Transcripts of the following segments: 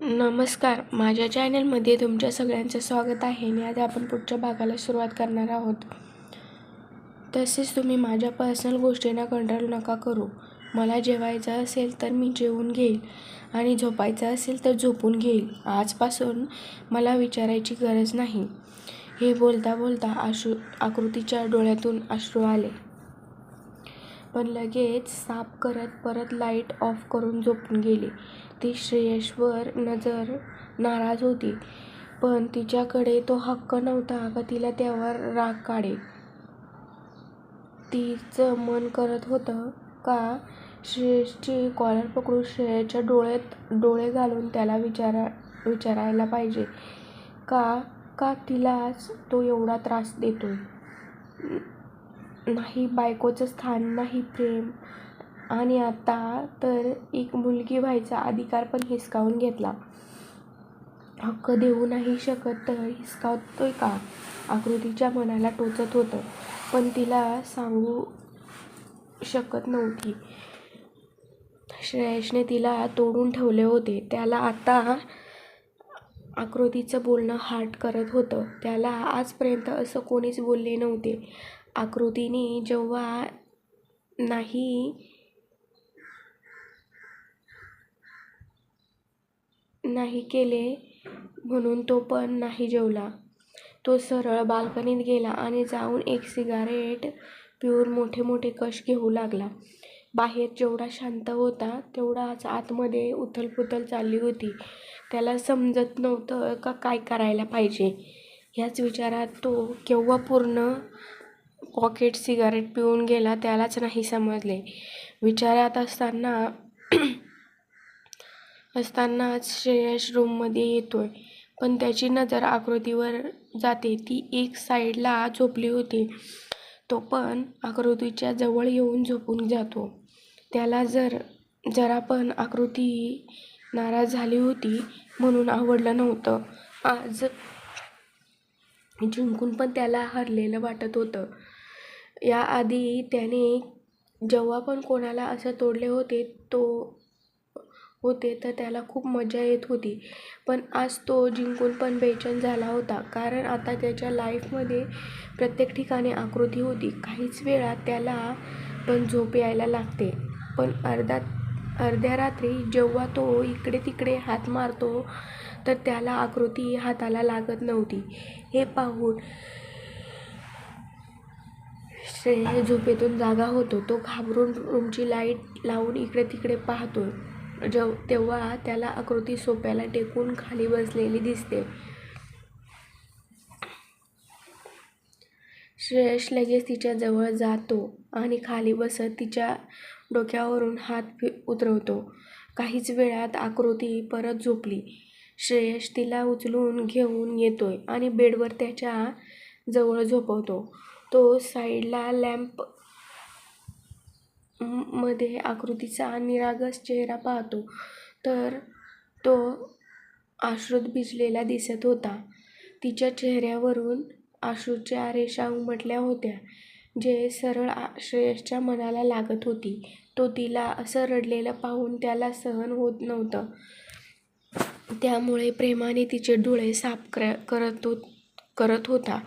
नमस्कार. माझ्या चॅनलमध्ये तुमच्या सगळ्यांचं स्वागत आहे. आणि आज आपण पुढच्या भागाला सुरुवात करणार आहोत. तसेच तुम्ही माझ्या पर्सनल गोष्टींना कंट्रोल नका करू. मला जेवायचं असेल तर मी जेवून घेईल. आणि झोपायचं असेल तर झोपून घेईल. आजपासून मला विचारायची गरज नाही. हे बोलता बोलता आशू आकृतीच्या डोळ्यातून अश्रू आले. पण लगेच साफ करत परत लाइट ऑफ करून झोपून गेली. ती श्रेयसवर नजर नाराज होती पण तिच्याकडे तो हक्क नव्हता का तिला त्यावर राग काढे. तिचं मन करत होतं का? श्रेयसची कॉलर पकडून श्रेयसच्या डोळ्यात डोळे घालून त्याला विचारा विचारायला पाहिजे. का? का तिलाच तो एवढा त्रास देतोय? नाही बायकोचं स्थान नाही प्रेम. आणि आता तर एक मुलगी व्हायचा अधिकार पण हिसकावून घेतला. हक्क देऊ नाही शकत तर हिसकावतोय का? आकृतीच्या मनाला टोचत होतं पण तिला सांगू शकत नव्हती. श्रेयसने तिला तोडून ठेवले होते. त्याला आता आकृतीचं बोलणं हार्ट करत होतं. त्याला आजपर्यंत असं कोणीच बोलले नव्हते. आकृतीने जेव्हा नाही नाही केले म्हणून तो पण नाही जेवला. तो सरळ बाल्कनीत गेला आणि जाऊन एक सिगारेट पिऊन मोठे मोठे कश घेऊ लागला. बाहेर जेवढा शांत होता तेवढाच आतमध्ये उथलपुथल चालली होती. त्याला समजत नव्हतं का काय करायला पाहिजे. ह्याच विचारात तो केव्हा पूर्ण पॉकेट सिगारेट पिऊन गेला त्यालाच नाही समजले. विचारात असताना असतानाच श्रेयस रूममध्ये येतोय. पण त्याची नजर आकृतीवर जाते. ती एक साईडला झोपली होती. तो पण आकृतीच्या जवळ येऊन झोपून जातो. त्याला जर जरा पण आकृती नाराज झाली होती म्हणून आवडलं नव्हतं. आज जिंकून पण त्याला हरलेलं वाटत होतं. याआधी त्याने जेव्हा पण कोणाला असं तोडले होते तो होते तर त्याला खूप मजा येत होती. पण आज तो जिंकून पण बेचैन झाला होता. कारण आता त्याच्या लाईफमध्ये प्रत्येक ठिकाणी आकृती होती. काहीच वेळा त्याला पण झोप यायला लागते. पण अर्धा अर्ध्या रात्री जेव्हा तो इकडे तिकडे हात मारतो तर त्याला आकृती हाताला लागत नव्हती. हे पाहून श्रेय झोपेतून जागा होतो. तो घाबरून रूमची लाइट लावून इकडे तिकडे पाहतो जेव तेव्हा त्याला आकृती सोप्याला टेकून खाली बसलेली दिसते. श्रेयश लगेच तिच्या जवळ जातो आणि खाली बसत तिच्या डोक्यावरून हात फि उतरवतो. काहीच वेळात आकृती परत झोपली. श्रेयश तिला उचलून घेऊन येतोय आणि बेडवर त्याच्याजवळ झोपवतो. तो साईडला लॅम्प मध्ये आकृतीचा निरागस चेहरा पाहतो तर तो अश्रूत भिजलेला दिसत होता. तिच्या चेहऱ्यावरून अश्रूच्या रेषा उमटल्या होत्या जे सरळ श्रेयसच्या मनाला लागत होती. तो तिला असं रडलेलं पाहून त्याला सहन होत नव्हतं. त्यामुळे प्रेमाने तिचे डोळे साफ कर करत हो करत होता.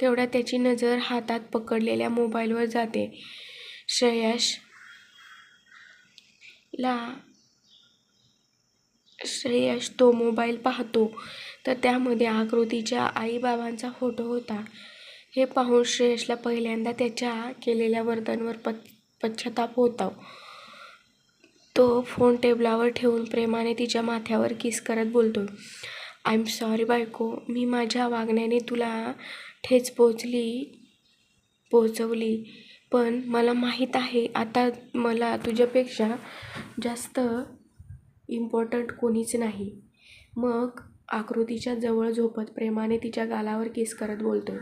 तेवढ्या त्याची नजर हातात पकडलेल्या मोबाईलवर जाते. श्रेयश ला श्रेयश तो मोबाईल पाहतो. तर त्यामध्ये आकृतीच्या आईबाबांचा फोटो होता. हे पाहून श्रेयसला पहिल्यांदा त्याच्या केलेल्या वर्तनवर प पश्चाताप होता. तो फोन टेबलावर ठेवून प्रेमाने तिच्या माथ्यावर किस करत बोलतो आय एम सॉरी बायको मी माझ्या वागण्याने तुला ठेच पोचली पोचवली. पण मला माहीत आहे आता मला तुझ्यापेक्षा जास्त इम्पॉर्टंट कोणीच नाही. मग आकृतीच्या जवळ झोपत प्रेमाने तिच्या गालावर किस करत बोलतो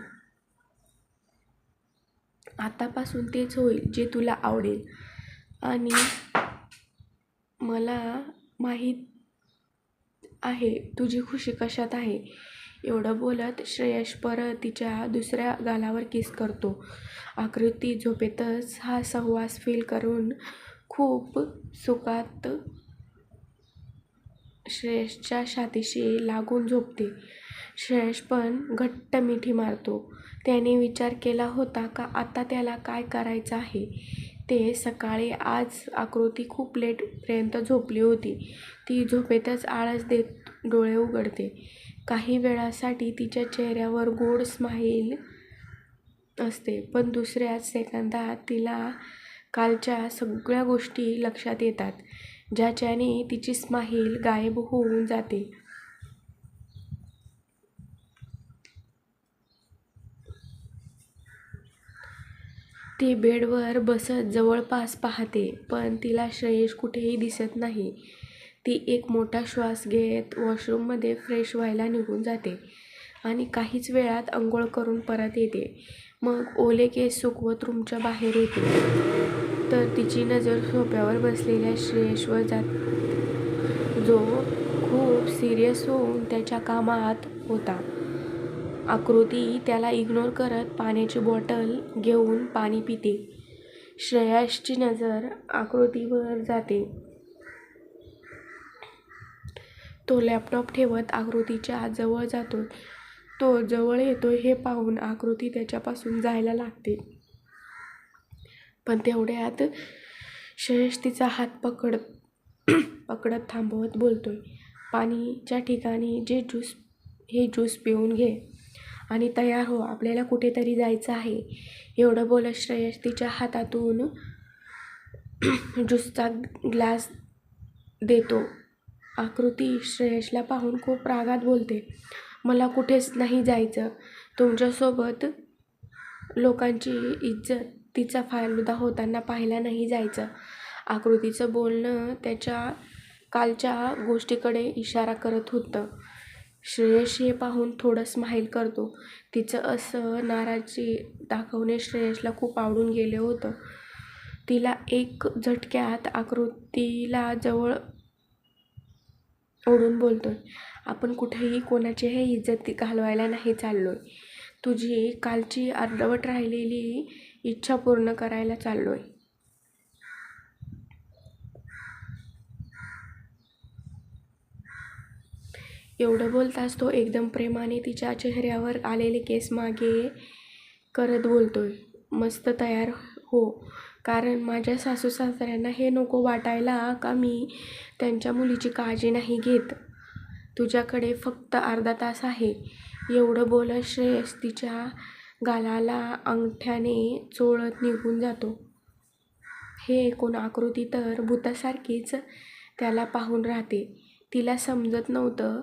आतापासून तेच होईल जे तुला आवडेल. आणि मला माहीत आहे तुझी खुशी कशात आहे? एवढं बोलत श्रेयस परत तिच्या दुसऱ्या गालावर किस करतो. आकृती झोपेतच हा सहवास फील करून खूप सुखात श्रेयसच्या छातीशी लागून झोपते. श्रेयस पण घट्ट मिठी मारतो. त्याने विचार केला होता का आता त्याला काय करायचं आहे? ते सकाळी आज आकृती खूप लेटपर्यंत झोपली होती. ती झोपेतच आळस देत डोळे उघडते. काही वेळासाठी तिच्या चेहऱ्यावर गोड स्माईल असते पण दुसऱ्याच सेकंदात तिला कालच्या सगळ्या गोष्टी लक्षात येतात ज्याच्याने तिची स्माईल गायब होऊन जाते. ती बेडवर बसत जवळपास पाहते पण तिला श्रेयश कुठेही दिसत नाही. ती एक मोठा श्वास घेत वॉशरूममध्ये फ्रेश व्हायला निघून जाते आणि काहीच वेळात आंघोळ करून परत येते. मग ओले केस सुकवत रूमच्या बाहेर येते. तर तिची नजर सोप्यावर बसलेल्या श्रेयसवर जात जो खूप सिरियस होऊन त्याच्या कामात होता. आकृती त्याला इग्नोर करत पाण्याची बॉटल घेऊन पाणी पिते. श्रेयसची नजर आकृतीवर जाते. तो लॅपटॉप ठेवत आकृतीच्या जवळ जातो. तो जवळ येतो हे पाहून आकृती त्याच्यापासून जायला लागते. पण तेवढ्यात शयश तिचा हात पकड पकडत थांबवत बोलतोय पाणीच्या ठिकाणी जे ज्यूस हे ज्यूस पिऊन घे आणि तयार हो आपल्याला कुठेतरी जायचं आहे. एवढं बोलत श्रेयश तिच्या हातातून ज्यूसचा ग्लास देतो. आकृती श्रेयशला पाहून खूप रागात बोलते. मला कुठेच नाही जायचं. तुमच्यासोबत लोकांची इज्जत तिचा फायदा होताना पाहायला नाही जायचं. आकृतीचं बोलणं त्याच्या कालच्या गोष्टीकडे इशारा करत होतं. श्रेयश हे पाहून थोडं स्माईल करतो. तिचं असं नाराजी दाखवणे श्रेयशला खूप आवडून गेले होतं. तिला एक झटक्यात आकृतीला जवळ ओढून बोलतोय. आपण कुठेही कोणाचीही इज्जत घालवायला नाही चाललोय. तुझी कालची अर्धवट राहिलेली इच्छा पूर्ण करायला चाललोय. एवढं बोलताच तो एकदम प्रेमाने तिच्या चेहऱ्यावर आलेले केस मागे करत बोलतोय. मस्त तयार हो. कारण माझ्या सासू सासऱ्यांना हे नको वाटायला का मी त्यांच्या मुलीची काळजी नाही घेत? तुझ्याकडे फक्त अर्धा तास आहे. एवढं बोलत श्रेयस तिच्या गालाला अंगठ्याने चोळत निघून जातो. हे एकूण आकृती तर भूतासारखीच त्याला पाहून राहते. तिला समजत नव्हतं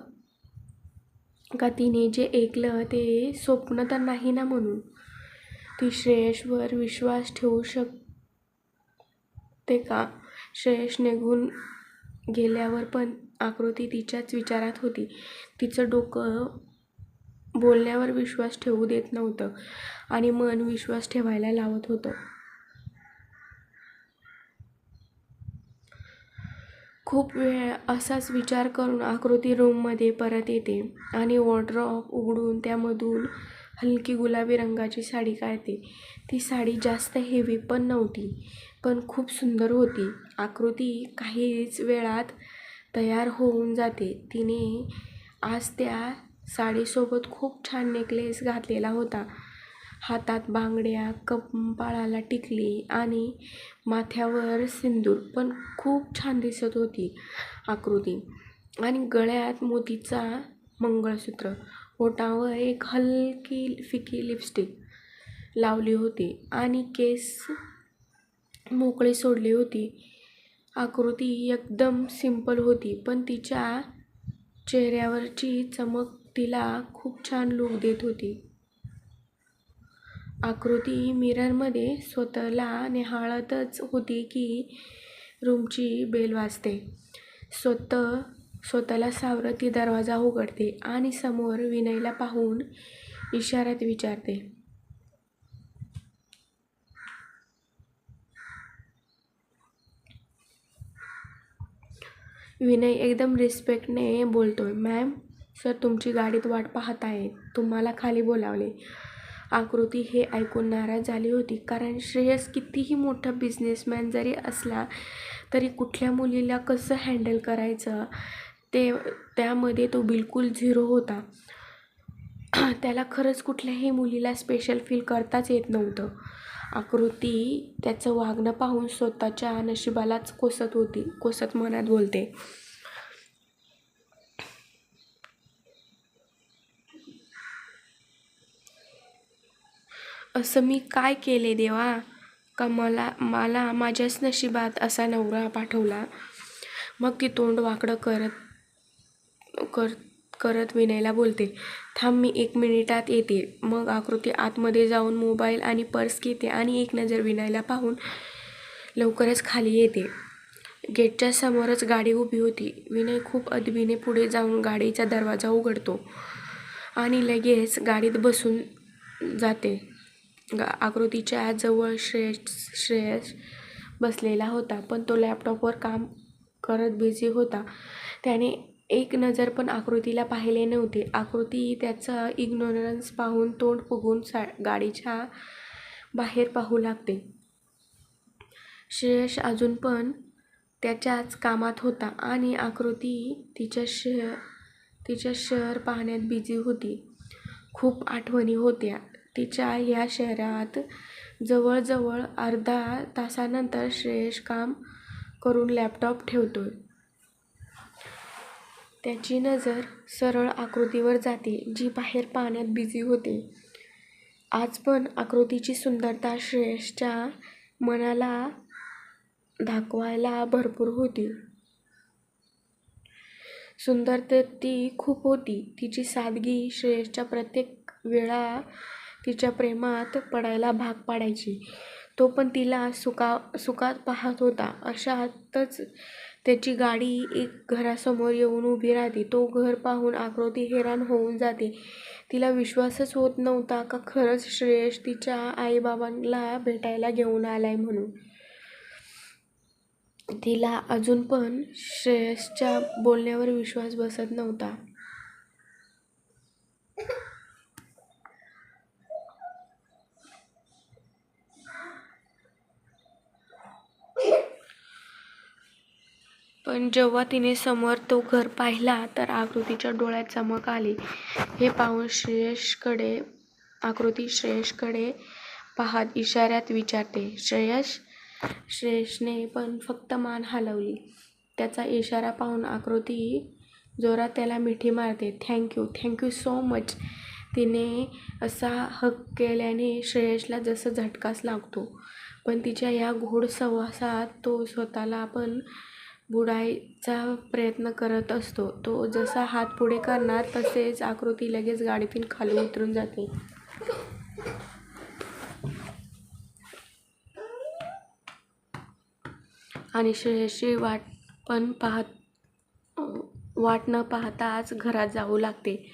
का तिने जे ऐकलं ते स्वप्न तर नाही ना म्हणून? ती श्रेयसवर विश्वास ठेवू शक ते का? श्रेयस निघून गेल्यावर पण आकृती तिच्याच विचारात होती. तिचं डोकं बोलण्यावर विश्वास ठेवू देत नव्हतं आणि मन विश्वास ठेवायला लावत होतं. खूप वेळ असाच विचार करून आकृती रूममध्ये परत येते आणि वॉर्ड्रॉप उघडून त्यामधून हलकी गुलाबी रंगाची साडी काढते. ती साडी जास्त हेवी पण नव्हती. पण खूप सुंदर होती. आकृती काहीच वेळात तयार होऊन जाते. तिने आज त्या साडीसोबत खूप छान नेकलेस घातलेला होता. हातात बांगड्या कपाळाला टिकली आणि माथ्यावर सिंदूर पण खूप छान दिसत होती आकृती. आणि गळ्यात मोतीचा मंगळसूत्र ओठावर एक हलकी फिकी लिपस्टिक लावली होती आणि केस मोकळी सोडली होती. आकृती एकदम सिंपल होती पण तिच्या चेहऱ्यावरची चमक तिला खूप छान लूक देत होती. आकृती मिररमध्ये स्वतःला निहाळतच होती की रूमची बेल वाजते. स्वतः स्वतःला सावरत ती दरवाजा उघडते आणि समोर विनयला पाहून इशाऱ्यात विचारते विनय एकदम रिस्पेक्टने बोलतो आहे मॅम सर तुमची गाडीत वाट पाहत आहे तुम्हाला खाली बोलावले. आकृती हे ऐकून नाराज झाली होती कारण श्रेयस कितीही मोठा बिझनेसमॅन जरी असला तरी कुठल्या मुलीला कसं हँडल करायचं ते त्यामध्ये तो बिलकुल झिरो होता. त्याला खरंच कुठल्याही मुलीला स्पेशल फील करताच येत नव्हतं. आकृती त्याचं वागणं पाहून स्वतःच्या नशिबालाच कोसत होती कोसत मनात बोलते. असं मी काय केले देवा? का मला मला माझ्याच नशिबात असा नवरा पाठवला? मग ती तोंड वाकडं करत कर करत विनयला बोलते. थांब मी एक मिनिटात येते. मग आकृती आतमध्ये जाऊन मोबाईल आणि पर्स घेते आणि एक नजर विनयला पाहून लवकरच खाली येते. गेटच्या समोरच गाडी उभी होती. विनय खूप अदबीने पुढे जाऊन गाडीचा दरवाजा उघडतो आणि लगेच गाडीत बसून जाते. गा आकृतीच्या जवळ श्रेयस श्रेयस बसलेला होता पण तो लॅपटॉपवर काम करत बिझी होता. त्याने एक नजर पण आकृतीला पाहिले नव्हते. आकृती त्याचा इग्नोरन्स पाहून तोंड फुगून सा गाडीच्या बाहेर पाहू लागते. श्रेयश अजून पण त्याच्याच कामात होता आणि आकृती तिच्या शहर तिच्या शहर पाहण्यात बिझी होती. खूप आठवणी होत्या. तिच्या या शहरात जवळजवळ अर्धा तासानंतर श्रेयश काम करून लॅपटॉप ठेवतोय. त्याची नजर सरळ आकृतीवर जाते जी बाहेर पाण्यात बिझी होते. आज पण आकृतीची सुंदरता श्रेयसच्या मनाला दाखवायला भरपूर होती. सुंदरता ती खूप होती. तिची सादगी श्रेयसच्या प्रत्येक वेळा तिच्या प्रेमात पडायला भाग पाडायची. तो पण तिला सुका सुखात पाहत होता. अशातच त्याची गाडी एक घरासमोर येऊन उभी राहते. तो घर पाहून आकृती हैराण होऊन जाते. तिला विश्वासच होत नव्हता का खरंच श्रेयश तिच्या आईबाबांना भेटायला घेऊन आलाय म्हणून. तिला अजून पण श्रेयसच्या बोलण्यावर विश्वास बसत नव्हता. पण जेव्हा तिने समोर तो घर पाहिला तर आकृतीच्या डोळ्यात चमक आली. हे पाहून श्रेयसकडे आकृती श्रेयसकडे पाहत इशाऱ्यात विचारते श्रेयस? श्रेयसने पण फक्त मान हलवली. त्याचा इशारा पाहून आकृती जोरात त्याला मिठी मारते. थँक्यू थँक्यू सो मच तिने असा हक केल्याने श्रेयसला जसं झटकाच लागतो. पण तिच्या या गोड सहवासात तो स्वतःला पण बुडायचा प्रयत्न करत असतो. तो जसा हात पुढे करणार तसेच आकृती लगेच गाडीतून खाली उतरून जाते. आणि श्रेयसची वाट पण पाहत वाट न पाहताच घरात जाऊ लागते.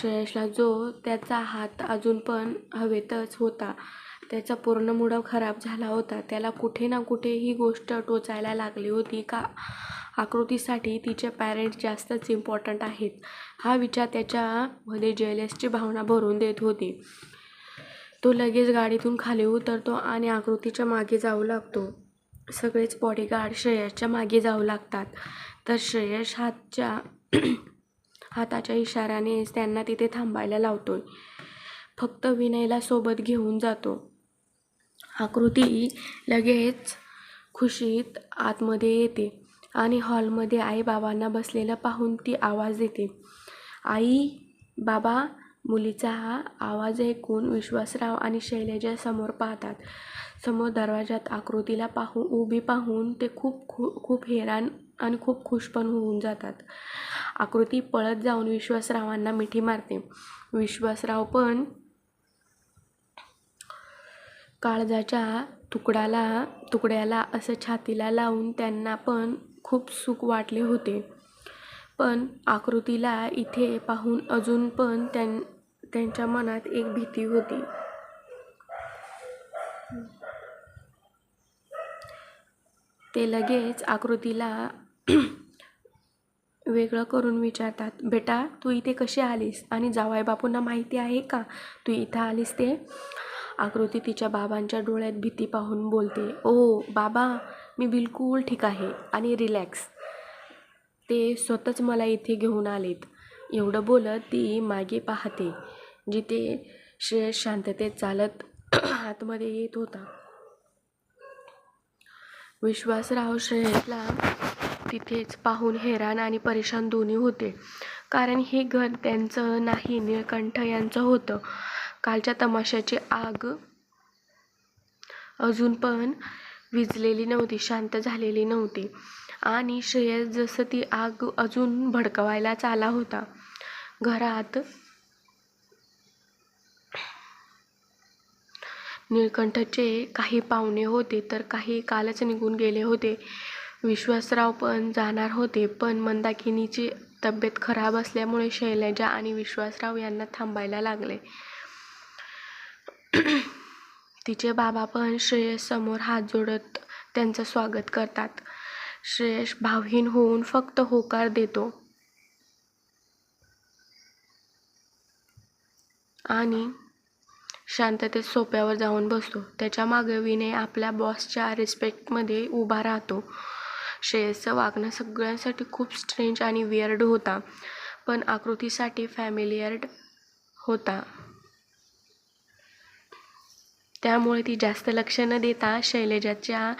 श्रेयसला जो त्याचा हात अजून पण हवेतच होता. त्याचा पूर्ण मुडा खराब झाला होता. त्याला कुठे ना कुठे ही गोष्ट टोचायला लागली होती का? आकृतीसाठी तिचे पॅरेंट्स जास्तच इम्पॉर्टंट आहेत. हा विचार त्याच्यामध्ये जेलेसची भावना भरून देत होती. तो लगेच गाडीतून खाली उतरतो आणि आकृतीच्या मागे जाऊ लागतो. सगळेच बॉडीगार्ड श्रेयसच्या मागे जाऊ लागतात. तर श्रेयस हातच्या हाताच्या इशाऱ्यानेच त्यांना तिथे थांबायला लावतोय. फक्त विनयला सोबत घेऊन जातो. आकृती लगेच खुशीत आतमध्ये येते आणि हॉलमध्ये आई बाबांना बसलेलं पाहून ती आवाज देते. आई बाबा मुलीचा हा आवाज ऐकून विश्वासराव आणि शैलेजा समोर पाहतात. समोर दरवाजात आकृतीला पाहून उभी पाहून ते खूप खू खूप हैराण आणि खूप खुश पण होऊन जातात. आकृती पळत जाऊन विश्वासरावांना मिठी मारते. विश्वासराव पण काळजाच्या तुकडाला तुकड्याला असं छातीला लावून त्यांना पण खूप सुख वाटले होते. पण आकृतीला इथे पाहून अजून पण त्यां त्यांच्या मनात एक भीती होती. ते लगेच आकृतीला वेगळं करून विचारतात बेटा तू इथे कशी आलीस? आणि जावाई बापूंना माहिती आहे का? तू इथं आलीस ते? आकृती तिच्या बाबांच्या डोळ्यात भीती पाहून बोलते ओ बाबा मी बिलकुल ठीक आहे आणि रिलॅक्स ते स्वतःच मला इथे घेऊन आलेत. एवढं बोलत ती मागे पाहते जिथे श्रेयस शांततेत चालत आतमध्ये येत होता. विश्वासराव श्रेयसला तिथेच पाहून हैराण आणि परेशान दोन्ही होते कारण हे घर त्यांचं नाही निळकंठ यांचं होतं. कालच्या तमाशाची आग अजून पण विझलेली नव्हती शांत झालेली नव्हती. आणि श्रेयस जसं ती आग अजून भडकवायलाच आला होता. घरात निळकंठचे काही पाहुणे होते तर काही कालच निघून गेले होते. विश्वासराव पण जाणार होते पण मंदाकिनीची तब्येत खराब असल्यामुळे शैलजा आणि विश्वासराव यांना थांबायला लागले. तिचे बाबा पण श्रेयस समोर हात जोडत त्यांचं स्वागत करतात. श्रेयस भावहीन होऊन फक्त होकार देतो. आणि शांततेत सोप्यावर जाऊन बसतो. त्याच्यामागे विनय आपल्या बॉसच्या रिस्पेक्टमध्ये उभा राहतो. श्रेयसचं वागणं सगळ्यांसाठी खूप स्ट्रेंज आणि वियर्ड होता. पण आकृतीसाठी फॅमिलियर्ड होता. त्यामुळे ती जास्त लक्ष न देता शैलेजाच्या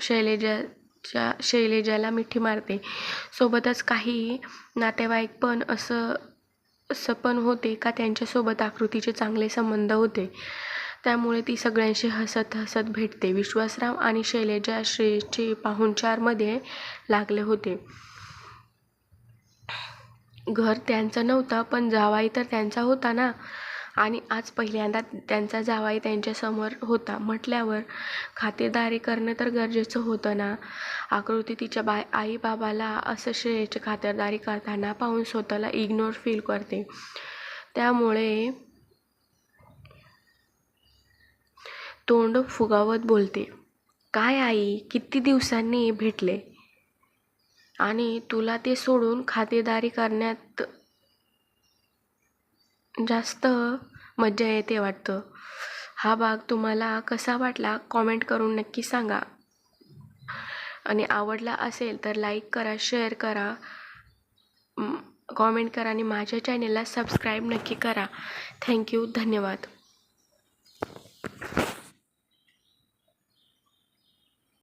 शैलेजाच्या शैलेजाला मिठी मारते. सोबतच काही नातेवाईक पण असं असं पण होते का त्यांच्यासोबत आकृतीचे चांगले संबंध होते. त्यामुळे ती सगळ्यांशी हसत हसत भेटते. विश्वासराव आणि शैलेजा श्रेयचे पाहुणचारमध्ये लागले होते. घर त्यांचं नव्हतं पण जावाई तर त्यांचा होता ना? आणि आज पहिल्यांदा त्यांचा जावाई त्यांच्यासमोर होता. म्हटल्यावर खातेदारी करणं तर गरजेचं होतं ना? आकृती तिच्या बाय आईबाबाला असं श्रेयची खातेदारी करताना पाहून स्वतःला इग्नोर फील करते. त्यामुळे तोंड फुगावत बोलते. काय आई किती दिवसांनी भेटले? आणि तुला ते सोडून खातेदारी करण्यात जास्त मज्जा येते वाटतं. हा भाग तुम्हाला कसा वाटला कॉमेंट करून नक्की सांगा. आणि आवडला असेल तर लाईक करा शेअर करा. कॉमेंट करा आणि माझ्या चॅनेलला सबस्क्राईब नक्की करा. थँक्यू धन्यवाद.